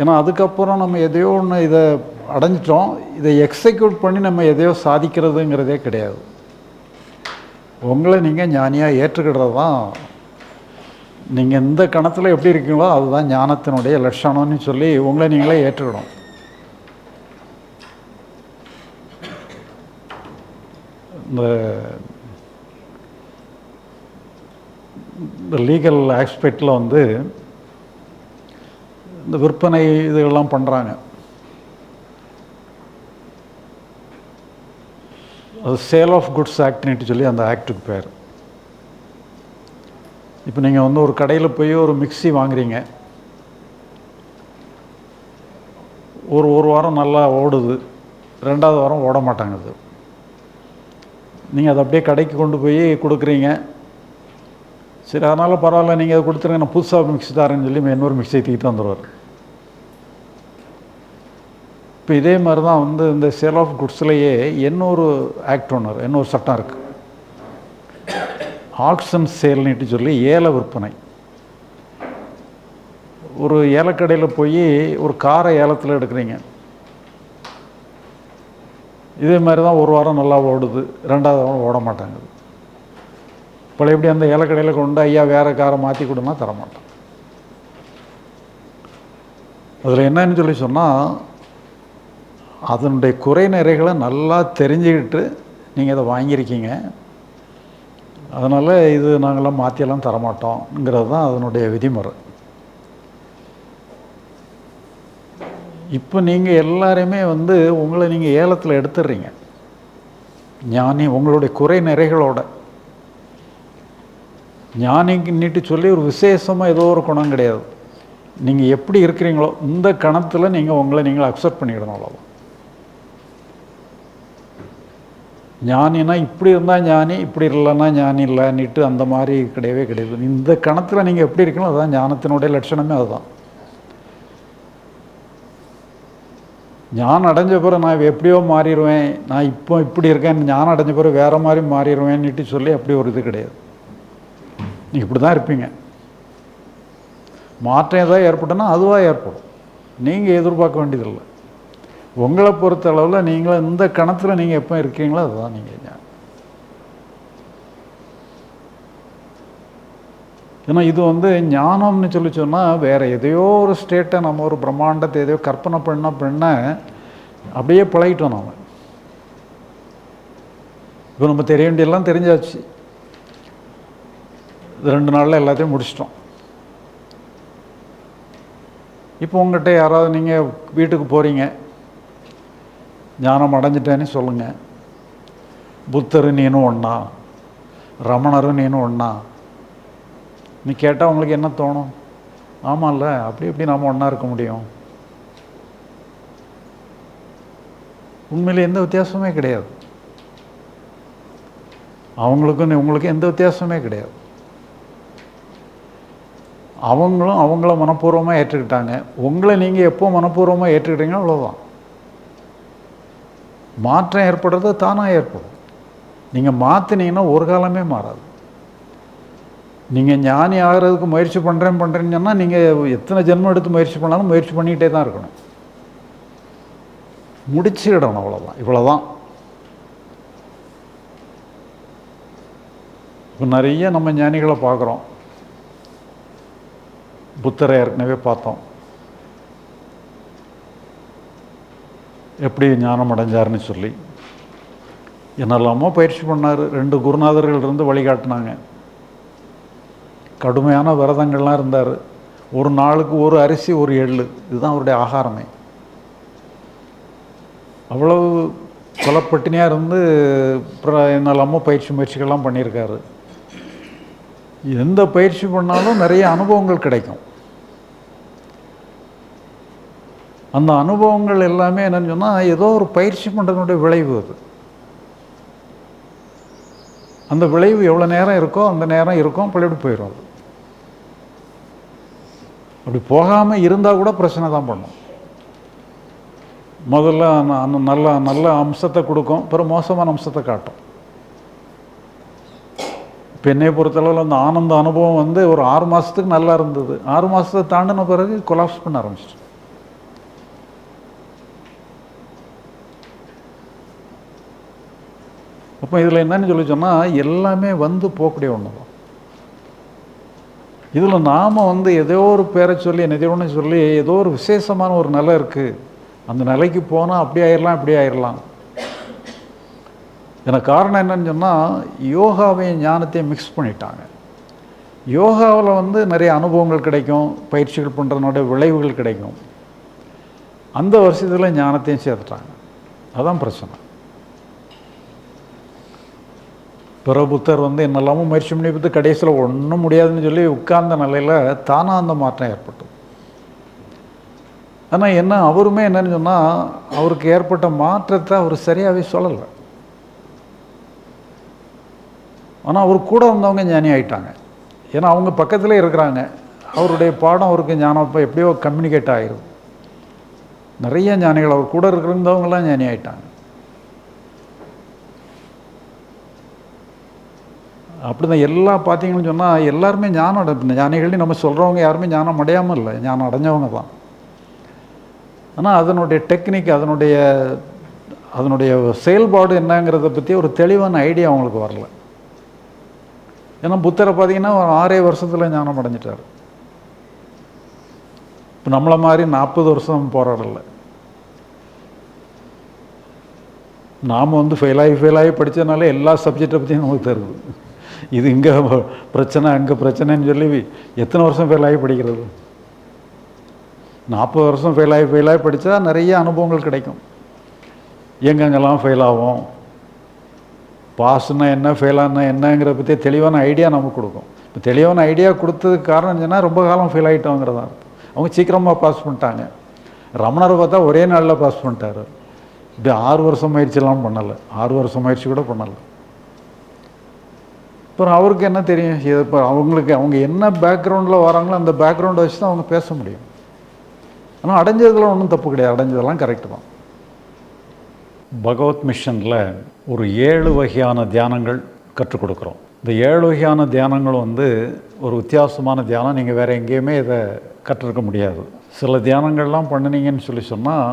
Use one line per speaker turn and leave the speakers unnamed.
ஏன்னா அதுக்கப்புறம் நம்ம எதையோ ஒன்று இதை அடைஞ்சிட்டோம். இதை எக்ஸிக்யூட் பண்ணி நம்ம எதையோ சாதிக்கிறதுங்கிறதே கிடையாது. உங்களை நீங்கள் ஞானியாக ஏற்றுக்கிடுறது தான் நீங்கள் எந்த கணத்தில் எப்படி இருக்கீங்களோ அதுதான் ஞானத்தினுடைய லட்சணம்னு சொல்லி உங்களை நீங்களே ஏற்றுக்கிடும். இந்த இந்த லீகல் ஆஸ்பெக்டில் வந்து இந்த விற்பனை இதுகள்லாம் பண்ணுறாங்க அது சேல் ஆஃப் குட்ஸ் ஆக்ட்னுட்டு சொல்லி அந்த ஆக்டுக்கு பேர். இப்போ நீங்கள் வந்து ஒரு கடையில் போய் ஒரு மிக்ஸி வாங்குறீங்க. ஒரு ஒரு வாரம் நல்லா ஓடுது. ரெண்டாவது வாரம் ஓட மாட்டாங்குது நீங்கள் அதை அப்படியே கடைக்கு கொண்டு போய் கொடுக்குறீங்க. சரி அதனால் பரவாயில்ல நீங்கள் அதை கொடுத்துருங்க. நான் புதுசாக மிக்ஸி தரேன்னு சொல்லி இன்னொரு மிக்ஸியை தூக்கிட்டு வந்துடுவார் இப்போ இதே மாதிரி தான் வந்து இந்த சேல் ஆஃப் குட்ஸ்லேயே இன்னொரு ஆக்ட் ஒன்று இன்னொரு சட்டம் இருக்குது ஆக்ஷன் சேல்னுட்டு சொல்லி ஏல விற்பனை. ஒரு ஏலக்கடையில் போய் ஒரு காரை ஏலத்தில் எடுக்கிறீங்க. இதே மாதிரி தான் ஒரு வாரம் நல்லா ஓடுது ரெண்டாவது வாரம் ஓட மாட்டாங்குது இப்போ எப்படி அந்த ஏலக்கடையில் கொண்டு ஐயா வேறு காரை மாற்றி கொடுனா தரமாட்டோம் அதில் என்னன்னு சொல்லி சொன்னால் அதனுடைய குறை நிறைகளை நல்லா தெரிஞ்சுக்கிட்டு நீங்கள் இதை வாங்கியிருக்கீங்க. அதனால் இது நாங்களாம் மாற்றியெல்லாம் தரமாட்டோங்கிறது தான் அதனுடைய விதிமுறை. இப்போ நீங்கள் எல்லாருமே வந்து உங்களை நீங்கள் ஏலத்தில் எடுத்துடுறீங்க ஞானி உங்களுடைய குறை நிறைகளோட. ஞானிக்கு நீட்டு சொல்லி ஒரு விசேஷமாக ஏதோ ஒரு குணம் கிடையாது. நீங்கள் எப்படி இருக்கிறீங்களோ இந்த கணத்தில் நீங்கள் உங்களை நீங்கள் அக்செப்ட் பண்ணிக்கிடணும் அவ்வளோதான் ஞானினா இப்படி இருந்தால் ஞானி இப்படி இல்லைன்னா ஞானி இல்லைன்னுட்டு அந்த மாதிரி கிடையவே கிடையாது. இந்த கணத்தில் நீங்கள் எப்படி இருக்கணும் அதுதான் ஞானத்தினுடைய லட்சணமே அதுதான். ஞானம் அடைஞ்ச பிறகு நான் எப்படியோ மாறிடுவேன் நான் இப்போ இப்படி இருக்கேன் ஞானம் அடைஞ்ச பிறகு வேறு மாதிரி மாறிடுவேன்னுட்டு சொல்லி அப்படி ஒரு இது கிடையாது. நீங்கள் இப்படி தான் இருப்பீங்க. மாற்றம் ஏதாவது ஏற்பட்டனா அதுவாக ஏற்படும். நீங்கள் எதிர்பார்க்க வேண்டியதில்லை. உங்களை பொறுத்த அளவில் நீங்களும் இந்த கணத்தில் நீங்கள் எப்போ இருக்கீங்களோ அதுதான் நீங்கள் ஞானம். ஏன்னா இது வந்து ஞானம்னு சொல்லி சொன்னால் வேறு எதையோ ஒரு ஸ்டேட்டை நம்ம ஒரு பிரம்மாண்டத்தை எதையோ கற்பனை பண்ண பண்ண அப்படியே பழகிட்டோம் நாம். இப்போ நம்ம தெரிய வேண்டியெல்லாம் தெரிஞ்சாச்சு. இது ரெண்டு நாளில் எல்லாத்தையும் முடிச்சிட்டோம். இப்போ உங்கள்கிட்ட யாராவது நீங்கள் வீட்டுக்கு போகிறீங்க ஞானம் அடைஞ்சிட்டேன்னு சொல்லுங்கள் புத்தர் நீனும் ஒன்றா ரமணரும் நீனும் ஒன்றா நீ கேட்டால் உங்களுக்கு என்ன தோணும்? ஆமாம்ல அப்படி எப்படி நாம் ஒன்றா இருக்க முடியும். உண்மையில் எந்த வித்தியாசமே கிடையாது. அவங்களுக்கும் உங்களுக்கு எந்த வித்தியாசமே கிடையாது. அவங்களும் அவங்கள மனப்பூர்வமாக ஏற்றுக்கிட்டாங்க. உங்களை நீங்கள் எப்போ மனப்பூர்வமாக ஏற்றுக்கிட்டீங்களோ அவ்வளோதான் மாற்றம் ஏற்படுறது தானாக ஏற்படும். நீங்கள் மாற்றினீங்கன்னா ஒரு காலமே மாறாது. நீங்கள் ஞானி ஆகிறதுக்கு முயற்சி பண்ணுறேன் பண்ணுறேன்னு சொன்னால் நீங்கள் எத்தனை ஜென்மம் எடுத்து முயற்சி பண்ணாலும் முயற்சி பண்ணிக்கிட்டே தான் இருக்கணும். முடிச்சிடணும் அவ்வளோதான் இவ்வளோதான் இப்போ நிறைய நம்ம ஞானிகளை பார்க்குறோம். புத்தரை ஏற்கனவே பார்த்தோம். எப்படி ஞானம் அடைஞ்சாருன்னு சொல்லி. என்னெல்லாமோ பயிற்சி பண்ணார். ரெண்டு குருநாதர்கள் இருந்து வழிகாட்டினாங்க. கடுமையான விரதங்கள்லாம் இருந்தார். ஒரு நாளுக்கு ஒரு அரிசி ஒரு எள்ளு. இதுதான் அவருடைய ஆகாரமே. அவ்வளவு கொலப்பட்டினியாக இருந்து என்னெல்லாமோ பயிற்சி முயற்சிகள்லாம் பண்ணியிருக்காரு. எந்த பயிற்சி பண்ணாலும் நிறைய அனுபவங்கள் கிடைக்கும். அந்த அனுபவங்கள் எல்லாமே என்னன்னு சொன்னால் ஏதோ ஒரு பயிற்சி பண்ணுறதுனுடைய விளைவு அது. அந்த விளைவு எவ்வளோ நேரம் இருக்கோ அந்த நேரம் இருக்கும் பழையபடி போயிடும் அது. அப்படி போகாமல் இருந்தால் கூட பிரச்சனை தான் பண்ணும். முதல்ல அந்த நல்ல நல்ல அம்சத்தை கொடுக்கும் பிறகு மோசமான அம்சத்தை காட்டும். இப்போ என்னை பொறுத்தளவில் அந்த ஆனந்த அனுபவம் வந்து ஒரு ஆறு மாதத்துக்கு நல்லா இருந்தது. ஆறு மாதத்தை தாண்டின பிறகு கொலாப்ஸ் பண்ண ஆரம்பிச்சிட்டு அப்போ இதில் என்னன்னு சொல்லி சொன்னால் எல்லாமே வந்து போகக்கூடிய ஒன்று தான் இதில் நாம் வந்து ஏதோ ஒரு பேரை சொல்லி எதையோ சொல்லி ஏதோ ஒரு விசேஷமான ஒரு நிலை இருக்குது அந்த நிலைக்கு போனால் அப்படி ஆயிடலாம் இப்படி ஆயிடலாம் எனக்கு காரணம் என்னன்னு சொன்னால் யோகாவையும் ஞானத்தையும் மிக்ஸ் பண்ணிட்டாங்க. யோகாவில் வந்து நிறைய அனுபவங்கள் கிடைக்கும் பயிற்சிகள் பண்ணுறதுனுடைய விளைவுகள் கிடைக்கும். அந்த வருஷத்தில் ஞானத்தையும் சேர்த்துட்டாங்க. அதுதான் பிரச்சனை. பிற புத்தர் வந்து என்னெல்லாமோ முயற்சி பண்ணி பார்த்து கடைசியில் ஒன்றும் முடியாதுன்னு சொல்லி உட்கார்ந்த நிலையில் தானாக அந்த மாற்றம் ஏற்பட்டது. ஆனால் என்ன அவருமே என்னன்னு சொன்னால் அவருக்கு ஏற்பட்ட மாற்றத்தை அவர் சரியாகவே சொல்லலை. ஆனால் அவர் கூட வந்தவங்க ஞானி ஆகிட்டாங்க ஏன்னா அவங்க பக்கத்தில் இருக்கிறாங்க. அவருடைய பாடம் அவருக்கு ஞானம் இப்போ எப்படியோ கம்யூனிகேட் ஆகிரும் நிறைய ஞானிகள் அவர் கூட இருக்கிறவங்களாம் ஞானி அப்படி அப்படிதான் எல்லாம் பார்த்தீங்கன்னு சொன்னால் எல்லாருமே ஞானம் அடை ஞானிகள்னு நம்ம சொல்கிறவங்க யாருமே ஞானம் அடையாமல் இல்லை. ஞானம் அடைஞ்சவங்க தான். ஆனால் அதனுடைய டெக்னிக் அதனுடைய அதனுடைய செயல்பாடு என்னங்கிறத பற்றி ஒரு தெளிவான ஐடியா அவங்களுக்கு வரல. ஏன்னா புத்தரை பார்த்தீங்கன்னா ஒரு ஆறே வருஷத்தில் ஞானம் அடைஞ்சிட்டார். இப்போ நம்மளை மாதிரி நாற்பது வருஷம் போராடலை நாம் வந்து ஃபெயிலாகி ஃபெயிலாகி படித்ததுனால எல்லா சப்ஜெக்டை பற்றியும் நமக்கு தருது இது இங்கே பிரச்சனை அங்கே பிரச்சனைன்னு சொல்லி எத்தனை வருஷம் ஃபெயில் ஆகி படிக்கிறது? நாற்பது வருஷம் ஃபெயிலாகி ஃபெயிலாகி படித்தா நிறைய அனுபவங்கள் கிடைக்கும். எங்கெங்கெல்லாம் ஃபெயில் ஆகும்? பாஸ்னா என்ன ஃபெயிலானா என்னங்கிற பற்றி தெளிவான ஐடியா நமக்கு கொடுக்கும். இப்போ தெளிவான ஐடியா கொடுத்ததுக்கு காரணம் என்னன்னா ரொம்ப காலம் ஃபெயில் ஆகிட்டோங்கிறதா அவங்க சீக்கிரமாக பாஸ் பண்ணிட்டாங்க. ரமணரை பார்த்தா ஒரே நாளில் பாஸ் பண்ணிட்டாரு. இப்படி ஆறு வருஷம் முயற்சிலாம் பண்ணலை. ஆறு வருஷம் முயற்சி கூட பண்ணலை. அப்புறம் அவருக்கு என்ன தெரியும்? இது இப்போ அவங்களுக்கு அவங்க என்ன பேக்ரவுண்டில் வராங்களோ அந்த பேக்ரவுண்டை வச்சு தான் அவங்க பேச முடியும். ஆனால் அடைஞ்சதுலாம் ஒன்றும் தப்பு கிடையாது. அடைஞ்சதெல்லாம் கரெக்டு தான். பகவத் மிஷனில் ஒரு ஏழு வகையான தியானங்கள் கற்றுக் கொடுக்குறோம். இந்த ஏழு வகையான தியானங்கள் வந்து ஒரு வித்தியாசமான தியானம். நீங்கள் வேறு எங்கேயுமே இதை கற்றுருக்க முடியாது. சில தியானங்கள்லாம் பண்ணினீங்கன்னு சொல்லி சொன்னால்